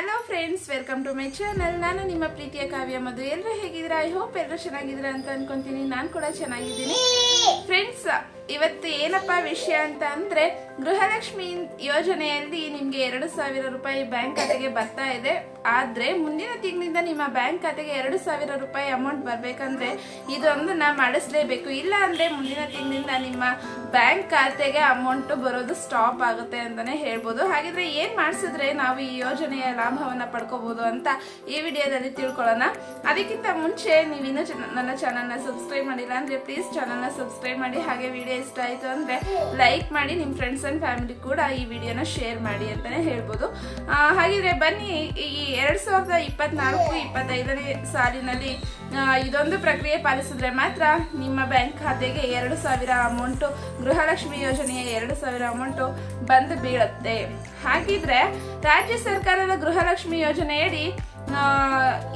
Hello friends welcome to my channel ನಾನು ನಿಮ್ಮ ಪ್ರೀತಿಯ ಕಾವ್ಯ ಮಧು. ಎಲ್ಲರೂ ಹೇಗಿದ್ದೀರಾ? ಐ ಹೋಪ್ ಎಲ್ಲರೂ ಚೆನ್ನಾಗಿದ್ದೀರಾ ಅಂತ ಅನ್ಕೊಂತೀನಿ. ನಾನು ಕೂಡ ಚೆನ್ನಾಗಿದ್ದೀನಿ. ಫ್ರೆಂಡ್ಸ್ ಇವತ್ತು ಏನಪ್ಪ ವಿಷಯ ಅಂತ ಅಂದ್ರೆ ಗೃಹಲಕ್ಷ್ಮಿ ಯೋಜನೆಯಲ್ಲಿ ನಿಮ್ಗೆ ಎರಡು ಸಾವಿರ ರೂಪಾಯಿ ಬ್ಯಾಂಕ್ ಖಾತೆಗೆ ಬರ್ತಾ ಇದೆ. ಆದ್ರೆ ಮುಂದಿನ ತಿಂಗಳಿಂದ ನಿಮ್ಮ ಬ್ಯಾಂಕ್ ಖಾತೆಗೆ ಎರಡು ಸಾವಿರ ರೂಪಾಯಿ ಅಮೌಂಟ್ ಬರ್ಬೇಕಂದ್ರೆ ಇದೊಂದನ್ನ ಮಾಡಿಸ್ಲೇಬೇಕು. ಇಲ್ಲ ಅಂದ್ರೆ ಮುಂದಿನ ತಿಂಗಳಿಂದ ನಿಮ್ಮ ಬ್ಯಾಂಕ್ ಖಾತೆಗೆ ಅಮೌಂಟ್ ಬರೋದು ಸ್ಟಾಪ್ ಆಗುತ್ತೆ ಅಂತಾನೆ ಹೇಳ್ಬೋದು. ಹಾಗಿದ್ರೆ ಏನ್ ಮಾಡಿಸಿದ್ರೆ ನಾವು ಈ ಯೋಜನೆಯ ಲಾಭವನ್ನ ಪಡ್ಕೋಬಹುದು ಅಂತ ಈ ವಿಡಿಯೋದಲ್ಲಿ ತಿಳ್ಕೊಳ್ಳೋಣ. ಅದಕ್ಕಿಂತ ಮುಂಚೆ ನೀವು ಇನ್ನೂ ನನ್ನ ಚಾನಲ್ನ ಸಬ್ಸ್ಕ್ರೈಬ್ ಮಾಡಿಲ್ಲ ಅಂದ್ರೆ ಪ್ಲೀಸ್ ಚಾನಲ್ನ ಸಬ್ಸ್ಕ್ರೈಬ್ ಮಾಡಿ. ಹಾಗೆ ವಿಡಿಯೋ ಇಷ್ಟ ಆಯಿತು ಅಂದರೆ ಲೈಕ್ ಮಾಡಿ ನಿಮ್ಮ ಫ್ರೆಂಡ್ಸ್ ಅಂಡ್ ಫ್ಯಾಮಿಲಿ ಕೂಡ ಈ ವಿಡಿಯೋನ ಶೇರ್ ಮಾಡಿ ಅಂತಲೇ ಹೇಳ್ಬೋದು. ಹಾಗಿದ್ರೆ ಬನ್ನಿ, ಈ ಎರಡು ಸಾವಿರದ ಇಪ್ಪತ್ನಾಲ್ಕು, ಇಪ್ಪತ್ತೈದನೇ ಸಾಲಿನಲ್ಲಿ ಇದೊಂದು ಪ್ರಕ್ರಿಯೆ ಪಾಲಿಸಿದ್ರೆ ಮಾತ್ರ ನಿಮ್ಮ ಬ್ಯಾಂಕ್ ಖಾತೆಗೆ ಎರಡು ಸಾವಿರ ಅಮೌಂಟು ಗೃಹಲಕ್ಷ್ಮಿ ಯೋಜನೆಯ ಎರಡು ಸಾವಿರ ಅಮೌಂಟು ಬಂದು ಬೀಳುತ್ತೆ. ಹಾಗಿದ್ರೆ ರಾಜ್ಯ ಸರ್ಕಾರದ ಗೃಹಲಕ್ಷ್ಮಿ ಯೋಜನೆಯಡಿ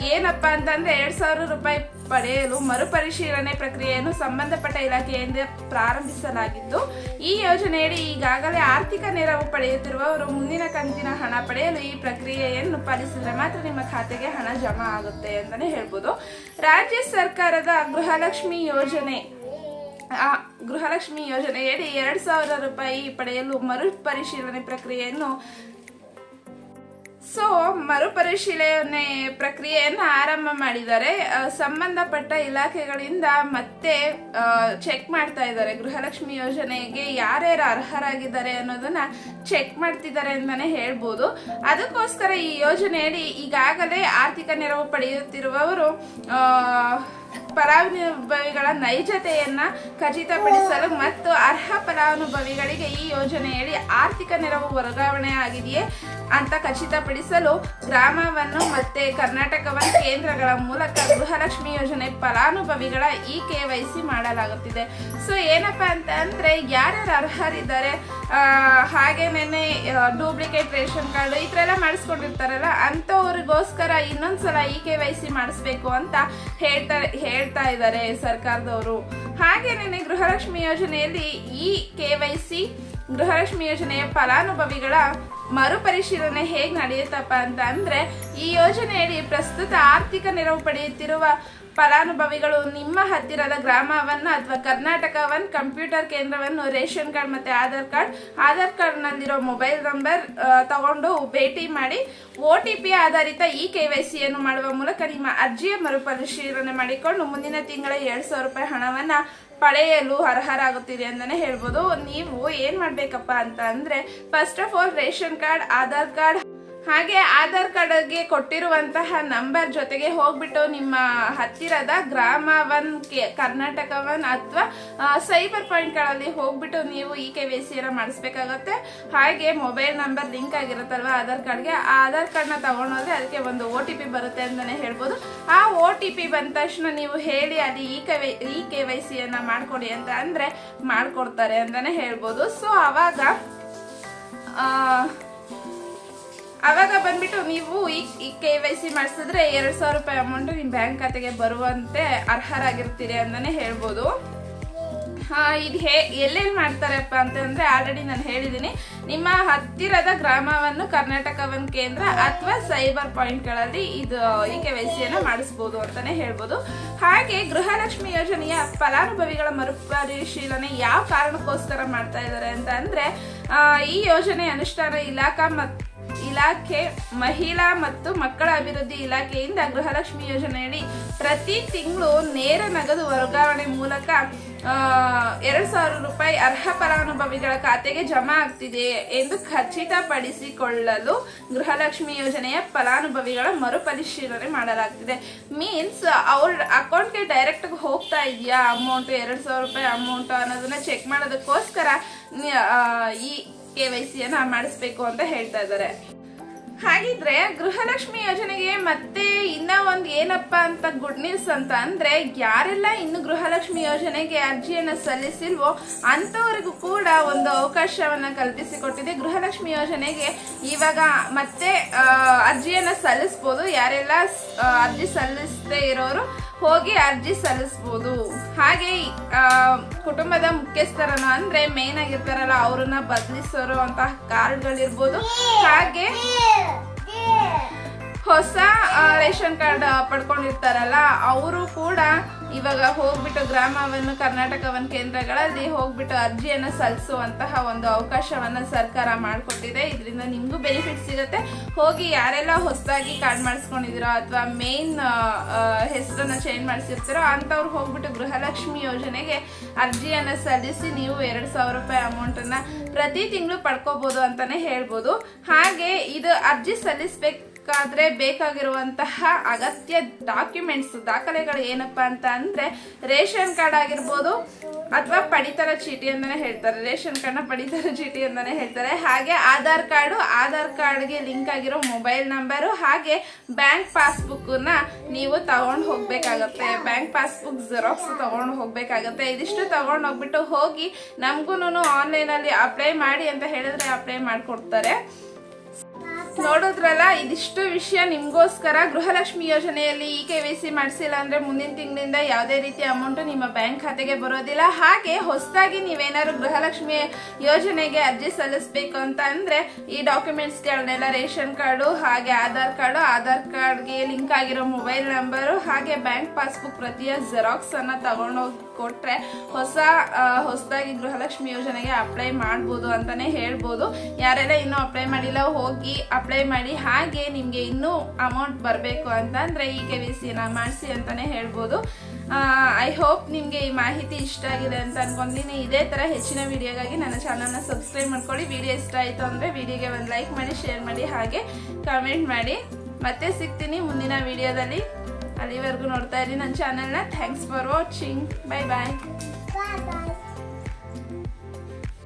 ಏನಪ್ಪಾ ಅಂತಂದ್ರೆ ಎರಡ್ ಸಾವಿರ ರೂಪಾಯಿ ಪಡೆಯಲು ಮರುಪರಿಶೀಲನೆ ಪ್ರಕ್ರಿಯೆಯನ್ನು ಸಂಬಂಧಪಟ್ಟ ಇಲಾಖೆಯಿಂದ ಪ್ರಾರಂಭಿಸಲಾಗಿದ್ದು, ಈ ಯೋಜನೆಯಡಿ ಈಗಾಗಲೇ ಆರ್ಥಿಕ ನೆರವು ಪಡೆಯುತ್ತಿರುವವರು ಮುಂದಿನ ಕಂತಿನ ಹಣ ಪಡೆಯಲು ಈ ಪ್ರಕ್ರಿಯೆಯನ್ನು ಪಾಲಿಸಿದ್ರೆ ಮಾತ್ರ ನಿಮ್ಮ ಖಾತೆಗೆ ಹಣ ಜಮಾ ಆಗುತ್ತೆ ಅಂತಾನೆ ಹೇಳ್ಬೋದು. ರಾಜ್ಯ ಸರ್ಕಾರದ ಗೃಹಲಕ್ಷ್ಮಿ ಯೋಜನೆ, ಆ, ಗೃಹಲಕ್ಷ್ಮಿ ಯೋಜನೆಯಡಿ ಎರಡು ಸಾವಿರ ರೂಪಾಯಿ ಪಡೆಯಲು ಮರುಪರಿಶೀಲನೆ ಪ್ರಕ್ರಿಯೆಯನ್ನು ಸೊ ಮರುಪರಿಶೀಲನೆ ಪ್ರಕ್ರಿಯೆಯನ್ನು ಆರಂಭ ಮಾಡಿದ್ದಾರೆ. ಸಂಬಂಧಪಟ್ಟ ಇಲಾಖೆಗಳಿಂದ ಮತ್ತೆ ಚೆಕ್ ಮಾಡ್ತಾ ಇದ್ದಾರೆ. ಗೃಹಲಕ್ಷ್ಮಿ ಯೋಜನೆಗೆ ಯಾರ್ಯಾರು ಅರ್ಹರಾಗಿದ್ದಾರೆ ಅನ್ನೋದನ್ನ ಚೆಕ್ ಮಾಡ್ತಿದ್ದಾರೆ ಅಂತಾನೆ ಹೇಳ್ಬೋದು. ಅದಕ್ಕೋಸ್ಕರ ಈ ಯೋಜನೆಯಲ್ಲಿ ಈಗಾಗಲೇ ಆರ್ಥಿಕ ನೆರವು ಪಡೆಯುತ್ತಿರುವವರು ಫಲಾನುಭವಿಗಳ ನೈಜತೆಯನ್ನ ಖಚಿತಪಡಿಸಲು ಮತ್ತು ಅರ್ಹ ಫಲಾನುಭವಿಗಳಿಗೆ ಈ ಯೋಜನೆಯಲ್ಲಿ ಆರ್ಥಿಕ ನೆರವು ವರ್ಗಾವಣೆ ಆಗಿದೆಯೇ ಅಂತ ಖಚಿತಪಡಿಸಲು ಗ್ರಾಮವನ್ನು ಮತ್ತೆ ಕರ್ನಾಟಕವನ್ನು ಕೇಂದ್ರಗಳ ಮೂಲಕ ಗೃಹಲಕ್ಷ್ಮಿ ಯೋಜನೆ ಫಲಾನುಭವಿಗಳ ಇ ಕೆ ವೈ ಸಿ ಮಾಡಲಾಗುತ್ತಿದೆ. ಸೊ ಏನಪ್ಪಾ ಅಂತ ಅಂದ್ರೆ, ಯಾರ್ಯಾರು ಅರ್ಹರಿದ್ದಾರೆ ಆ, ನೆನ್ನೆ ಡೂಪ್ಲಿಕೇಟ್ ರೇಷನ್ ಕಾರ್ಡ್ ಈ ಥರ ಎಲ್ಲ ಮಾಡಿಸ್ಕೊಂಡಿರ್ತಾರಲ್ಲ ಅಂಥವ್ರಿಗೋಸ್ಕರ ಇನ್ನೊಂದ್ಸಲ ಇ ಕೆ ವೈ ಸಿ ಮಾಡಿಸ್ಬೇಕು ಅಂತ ಹೇಳ್ತಾ ಹೇಳ್ತಾ ಇದ್ದಾರೆ ಸರ್ಕಾರದವರು. ಹಾಗೆ ನೆನ್ನೆ ಗೃಹಲಕ್ಷ್ಮಿ ಯೋಜನೆಯಲ್ಲಿ ಈ ಕೆ ವೈ ಸಿ ಗೃಹಲಕ್ಷ್ಮಿ ಯೋಜನೆಯ ಫಲಾನುಭವಿಗಳ ಮರುಪರಿಶೀಲನೆ ಹೇಗೆ ನಡೆಯುತ್ತಪ್ಪ ಅಂತ ಅಂದರೆ ಈ ಯೋಜನೆಯಡಿ ಪ್ರಸ್ತುತ ಆರ್ಥಿಕ ನೆರವು ಪಡೆಯುತ್ತಿರುವ ಫಲಾನುಭವಿಗಳು ನಿಮ್ಮ ಹತ್ತಿರದ ಗ್ರಾಮವನ್ನು ಅಥವಾ ಕರ್ನಾಟಕವನ್ನು ಕಂಪ್ಯೂಟರ್ ಕೇಂದ್ರವನ್ನು ರೇಷನ್ ಕಾರ್ಡ್ ಮತ್ತು ಆಧಾರ್ ಕಾರ್ಡ್, ಆಧಾರ್ ಕಾರ್ಡ್ನಲ್ಲಿರೋ ಮೊಬೈಲ್ ನಂಬರ್ ತಗೊಂಡು ಭೇಟಿ ಮಾಡಿ ಒ ಟಿ ಪಿ ಆಧಾರಿತ ಇ ಕೆ ವೈ ಸಿಯನ್ನು ಮಾಡುವ ಮೂಲಕ ನಿಮ್ಮ ಅರ್ಜಿಯ ಮರುಪರಿಶೀಲನೆ ಮಾಡಿಕೊಂಡು ಮುಂದಿನ ತಿಂಗಳ ಎರಡು ಸಾವಿರ ರೂಪಾಯಿ ಹಣವನ್ನು ಪಡೆಯಲು ಅರ್ಹರಾಗುತ್ತಿದೆ ಅಂತಲೇ ಹೇಳ್ಬೋದು. ನೀವು ಏನು ಮಾಡಬೇಕಪ್ಪ ಅಂತ ಅಂದರೆ first of all ration card, Aadhaar card ಹಾಗೆ ಆಧಾರ್ ಕಾರ್ಡ್ಗೆ ಕೊಟ್ಟಿರುವಂತಹ ನಂಬರ್ ಜೊತೆಗೆ ಹೋಗ್ಬಿಟ್ಟು ನಿಮ್ಮ ಹತ್ತಿರದ Grama one K, Karnataka one ಅಥವಾ ಸೈಬರ್ ಪಾಯಿಂಟ್ಗಳಲ್ಲಿ ಹೋಗ್ಬಿಟ್ಟು ನೀವು ಈ ಕೆ ವಿ ಸಿ ಮಾಡಿಸ್ಬೇಕಾಗತ್ತೆ. ಹಾಗೆ ಮೊಬೈಲ್ ನಂಬರ್ ಲಿಂಕ್ ಆಗಿರುತ್ತಲ್ವ ಆಧಾರ್ ಕಾರ್ಡ್ಗೆ, ಆ ಆಧಾರ್ ಕಾರ್ಡ್ನ ತಗೊಂಡೋದ್ರೆ ಅದಕ್ಕೆ ಒಂದು ಒ ಟಿ ಪಿ ಬರುತ್ತೆ ಅಂತಾನೆ ಹೇಳ್ಬೋದು. ಆ ಒ ಟಿ ಪಿ ಬಂದ ತಕ್ಷಣ ನೀವು ಹೇಳಿ ಅಲ್ಲಿ ಈ ಕೆ ಈ ಕೆ ವೈ ಸಿಯನ್ನು ಮಾಡ್ಕೊಡಿ ಅಂತ ಅಂದರೆ ಮಾಡಿಕೊಡ್ತಾರೆ ಅಂತಾನೆ ಹೇಳ್ಬೋದು. ಸೊ ಆವಾಗ ಅವಾಗ ಬಂದ್ಬಿಟ್ಟು ನೀವು ಈ ಕೆ ವೈ ಸಿ ಮಾಡಿಸಿದ್ರೆ ಎರಡ್ ಸಾವಿರ ರೂಪಾಯಿ ಅಮೌಂಟ್ ನಿಮ್ಮ ಬ್ಯಾಂಕ್ ಖಾತೆಗೆ ಬರುವಂತೆ ಅರ್ಹರಾಗಿರ್ತೀರಿ ಅಂತಾನೆ ಹೇಳ್ಬೋದು. ಇದು ಹೇ ಎಲ್ಲೇನು ಮಾಡ್ತಾರಪ್ಪ ಅಂತಂದ್ರೆ ಆಲ್ರೆಡಿ ನಾನು ಹೇಳಿದ್ದೀನಿ ನಿಮ್ಮ ಹತ್ತಿರದ ಗ್ರಾಮವನ್ನು ಕರ್ನಾಟಕವನ್ನು ಕೇಂದ್ರ ಅಥವಾ ಸೈಬರ್ ಪಾಯಿಂಟ್ಗಳಲ್ಲಿ ಇದು ಈ ಕೆ ವೈ ಸಿಯನ್ನು ಮಾಡಿಸ್ಬೋದು ಅಂತಾನೆ ಹೇಳ್ಬೋದು. ಹಾಗೆ ಗೃಹಲಕ್ಷ್ಮಿ ಯೋಜನೆಯ ಫಲಾನುಭವಿಗಳ ಮರುಪರಿಶೀಲನೆ ಯಾವ ಕಾರಣಕ್ಕೋಸ್ಕರ ಮಾಡ್ತಾ ಇದ್ದಾರೆ ಅಂತ ಅಂದರೆ ಈ ಯೋಜನೆ ಅನುಷ್ಠಾನ ಇಲಾಖಾ ಮತ್ತು ಇಲಾಖೆ ಮಹಿಳಾ ಮತ್ತು ಮಕ್ಕಳ ಅಭಿವೃದ್ಧಿ ಇಲಾಖೆಯಿಂದ ಗೃಹಲಕ್ಷ್ಮಿ ಯೋಜನೆಯಡಿ ಪ್ರತಿ ತಿಂಗಳು ನೇರ ನಗದು ವರ್ಗಾವಣೆ ಮೂಲಕ ಎರಡು ಸಾವಿರ ರೂಪಾಯಿ ಅರ್ಹ ಫಲಾನುಭವಿಗಳ ಖಾತೆಗೆ ಜಮಾ ಆಗ್ತಿದೆ ಎಂದು ಖಚಿತಪಡಿಸಿಕೊಳ್ಳಲು ಗೃಹಲಕ್ಷ್ಮಿ ಯೋಜನೆಯ ಫಲಾನುಭವಿಗಳ ಮರುಪರಿಶೀಲನೆ ಮಾಡಲಾಗ್ತಿದೆ. ಮೀನ್ಸ್ ಅವ್ರ ಅಕೌಂಟ್ಗೆ ಡೈರೆಕ್ಟ್ ಹೋಗ್ತಾ ಇದೆಯಾ ಅಮೌಂಟ್ ಎರಡು ಸಾವಿರ ರೂಪಾಯಿ ಅಮೌಂಟ್ ಅನ್ನೋದನ್ನ ಚೆಕ್ ಮಾಡೋದಕ್ಕೋಸ್ಕರ ಈ ಕೆ ವೈ ಸಿಯನ್ನು ಮಾಡಿಸ್ಬೇಕು ಅಂತ ಹೇಳ್ತಾ ಇದ್ದಾರೆ. ಹಾಗಿದ್ರೆ ಗೃಹಲಕ್ಷ್ಮಿ ಯೋಜನೆಗೆ ಮತ್ತೆ ಇನ್ನ ಒಂದ್ ಏನಪ್ಪ ಅಂತ ಗುಡ್ ನ್ಯೂಸ್ ಅಂತ ಅಂದ್ರೆ ಯಾರೆಲ್ಲ ಇನ್ನು ಗೃಹಲಕ್ಷ್ಮಿ ಯೋಜನೆಗೆ ಅರ್ಜಿಯನ್ನ ಸಲ್ಲಿಸಿಲ್ವೋ ಅಂತವರಿಗೂ ಕೂಡ ಒಂದು ಅವಕಾಶವನ್ನ ಕಲ್ಪಿಸಿಕೊಟ್ಟಿದೆ. ಗೃಹಲಕ್ಷ್ಮಿ ಯೋಜನೆಗೆ ಇವಾಗ ಮತ್ತೆ ಅರ್ಜಿಯನ್ನು ಸಲ್ಲಿಸಬಹುದು ಯಾರೆಲ್ಲ ಅರ್ಜಿ ಸಲ್ಲಿಸದೇ ಇರೋರು ಹೋಗಿ ಅರ್ಜಿ ಸಲ್ಲಿಸಬಹುದು ಹಾಗೆ ಕುಟುಂಬದ ಮುಖ್ಯಸ್ಥರನ್ನ ಅಂದ್ರೆ ಮೇನ್ ಆಗಿರ್ತಾರಲ್ಲ, ಅವ್ರನ್ನ ಬದಲಿಸೋರು ಅಂತ ಕಾರ್ಡ್ಗಳಿರ್ಬೋದು. ಹಾಗೆ ಹೊಸ ರೇಷನ್ ಕಾರ್ಡ್ ಪಡ್ಕೊಂಡಿರ್ತಾರಲ್ಲ, ಅವರು ಕೂಡ ಇವಾಗ ಹೋಗ್ಬಿಟ್ಟು ಗ್ರಾಮವನ್ನು ಕರ್ನಾಟಕವನ್ ಕೇಂದ್ರಗಳಲ್ಲಿ ಹೋಗ್ಬಿಟ್ಟು ಅರ್ಜಿಯನ್ನು ಸಲ್ಲಿಸುವಂತಹ ಒಂದು ಅವಕಾಶವನ್ನು ಸರ್ಕಾರ ಮಾಡಿಕೊಟ್ಟಿದೆ. ಇದರಿಂದ ನಿಮಗೂ ಬೆನಿಫಿಟ್ ಸಿಗುತ್ತೆ. ಹೋಗಿ ಯಾರೆಲ್ಲ ಹೊಸದಾಗಿ ಕಾರ್ಡ್ ಮಾಡಿಸ್ಕೊಂಡಿದ್ದೀರೋ ಅಥವಾ ಮೇನ್ ಹೆಸರನ್ನು ಚೇಂಜ್ ಮಾಡಿಸಿರ್ತೀರೋ ಅಂಥವ್ರು ಹೋಗ್ಬಿಟ್ಟು ಗೃಹಲಕ್ಷ್ಮಿ ಯೋಜನೆಗೆ ಅರ್ಜಿಯನ್ನು ಸಲ್ಲಿಸಿ ನೀವು ಎರಡು ಸಾವಿರ ರೂಪಾಯಿ ಅಮೌಂಟನ್ನು ಪ್ರತಿ ತಿಂಗಳು ಪಡ್ಕೋಬೋದು ಅಂತಲೇ ಹೇಳ್ಬೋದು. ಹಾಗೆ ಇದು ಅರ್ಜಿ ಸಲ್ಲಿಸಬೇಕಾದ್ರೆ ಬೇಕಾಗಿರುವಂತಹ ಅಗತ್ಯ ಡಾಕ್ಯುಮೆಂಟ್ಸ್ ದಾಖಲೆಗಳು ಏನಪ್ಪ ಅಂತ ಅಂದ್ರೆ ರೇಷನ್ ಕಾರ್ಡ್ ಆಗಿರ್ಬೋದು ಅಥವಾ ಪಡಿತರ ಚೀಟಿ ಅಂತಾನೆ ಹೇಳ್ತಾರೆ. ರೇಷನ್ ಕಾರ್ಡ್ನ ಪಡಿತರ ಚೀಟಿ ಅಂತಾನೆ ಹೇಳ್ತಾರೆ. ಹಾಗೆ ಆಧಾರ್ ಕಾರ್ಡು, ಆಧಾರ್ ಕಾರ್ಡ್ಗೆ ಲಿಂಕ್ ಆಗಿರೋ ಮೊಬೈಲ್ ನಂಬರು, ಹಾಗೆ ಬ್ಯಾಂಕ್ ಪಾಸ್ಬುಕ್ನ ನೀವು ತಗೊಂಡು ಹೋಗ್ಬೇಕಾಗತ್ತೆ. ಬ್ಯಾಂಕ್ ಪಾಸ್ಬುಕ್ ಜೆರಾಕ್ಸ್ ತಗೊಂಡು ಹೋಗ್ಬೇಕಾಗತ್ತೆ. ಇದಿಷ್ಟು ತಗೊಂಡು ಹೋಗ್ಬಿಟ್ಟು ಹೋಗಿ ನಮಗೂ ಆನ್ಲೈನಲ್ಲಿ ಅಪ್ಲೈ ಮಾಡಿ ಅಂತ ಹೇಳಿದ್ರೆ ಅಪ್ಲೈ ಮಾಡಿಕೊಡ್ತಾರೆ. ನೋಡಿದ್ರಲ್ಲ, ಇದಿಷ್ಟು ವಿಷಯ ನಿಮ್ಗೋಸ್ಕರ ಗೃಹಲಕ್ಷ್ಮಿ ಯೋಜನೆಯಲ್ಲಿ ಇ ಕೆ ವಿ ಸಿ ಮಾಡಿಸಿಲ್ಲ ಅಂದ್ರೆ ಮುಂದಿನ ತಿಂಗಳಿಂದ ಯಾವುದೇ ರೀತಿ ಅಮೌಂಟ್ ನಿಮ್ಮ ಬ್ಯಾಂಕ್ ಖಾತೆಗೆ ಬರೋದಿಲ್ಲ. ಹಾಗೆ ಹೊಸದಾಗಿ ನೀವೇನಾದ್ರು ಗೃಹಲಕ್ಷ್ಮಿ ಯೋಜನೆಗೆ ಅರ್ಜಿ ಸಲ್ಲಿಸಬೇಕು ಅಂತ ಅಂದ್ರೆ ಈ ಡಾಕ್ಯುಮೆಂಟ್ಸ್ಗಳನ್ನೆಲ್ಲ ರೇಷನ್ ಕಾರ್ಡು, ಹಾಗೆ ಆಧಾರ್ ಕಾರ್ಡು, ಆಧಾರ್ ಕಾರ್ಡ್ಗೆ ಲಿಂಕ್ ಆಗಿರೋ ಮೊಬೈಲ್ ನಂಬರು ಹಾಗೆ ಬ್ಯಾಂಕ್ ಪಾಸ್ಬುಕ್ ಪ್ರತಿಯ ಜೆರಾಕ್ಸ್ ಅನ್ನ ತಗೊಂಡೋಗಿ ಕೊಟ್ರೆ ಹೊಸ ಹೊಸದಾಗಿ ಗೃಹಲಕ್ಷ್ಮಿ ಯೋಜನೆಗೆ ಅಪ್ಲೈ ಮಾಡ್ಬೋದು ಅಂತಾನೆ ಹೇಳ್ಬೋದು. ಯಾರೆಲ್ಲ ಇನ್ನೂ ಅಪ್ಲೈ ಮಾಡಿಲ್ಲ, ಹೋಗಿ ಅಪ್ಲೈ ಮಾಡಿ ಹಾಗೆ ನಿಮಗೆ ಇನ್ನೂ ಅಮೌಂಟ್ ಬರಬೇಕು ಅಂತಂದ್ರೆ ಈ ಕೆ ವಿ ಸಿನ ಮಾಡಿಸಿ ಅಂತಲೇ ಹೇಳ್ಬೋದು. ಐ ಹೋಪ್ ನಿಮಗೆ ಈ ಮಾಹಿತಿ ಇಷ್ಟ ಆಗಿದೆ ಅಂತ ಅನ್ಕೊಂತೀನಿ ಇದೇ ಥರ ಹೆಚ್ಚಿನ ವಿಡಿಯೋಗಾಗಿ ನನ್ನ ಚಾನಲ್ನ ಸಬ್ಸ್ಕ್ರೈಬ್ ಮಾಡ್ಕೊಳ್ಳಿ. ವಿಡಿಯೋ ಇಷ್ಟ ಆಯಿತು ಅಂದರೆ ವಿಡಿಯೋಗೆ ಒಂದು ಲೈಕ್ ಮಾಡಿ ಶೇರ್ ಮಾಡಿ, ಹಾಗೆ ಕಮೆಂಟ್ ಮಾಡಿ. ಮತ್ತೆ ಸಿಗ್ತೀನಿ ಮುಂದಿನ ವಿಡಿಯೋದಲ್ಲಿ ಅಲ್ಲಿವರೆಗೂ ನೋಡ್ತಾ ಇರಿ ನನ್ನ ಚಾನಲ್ನ thanks for watching bye bye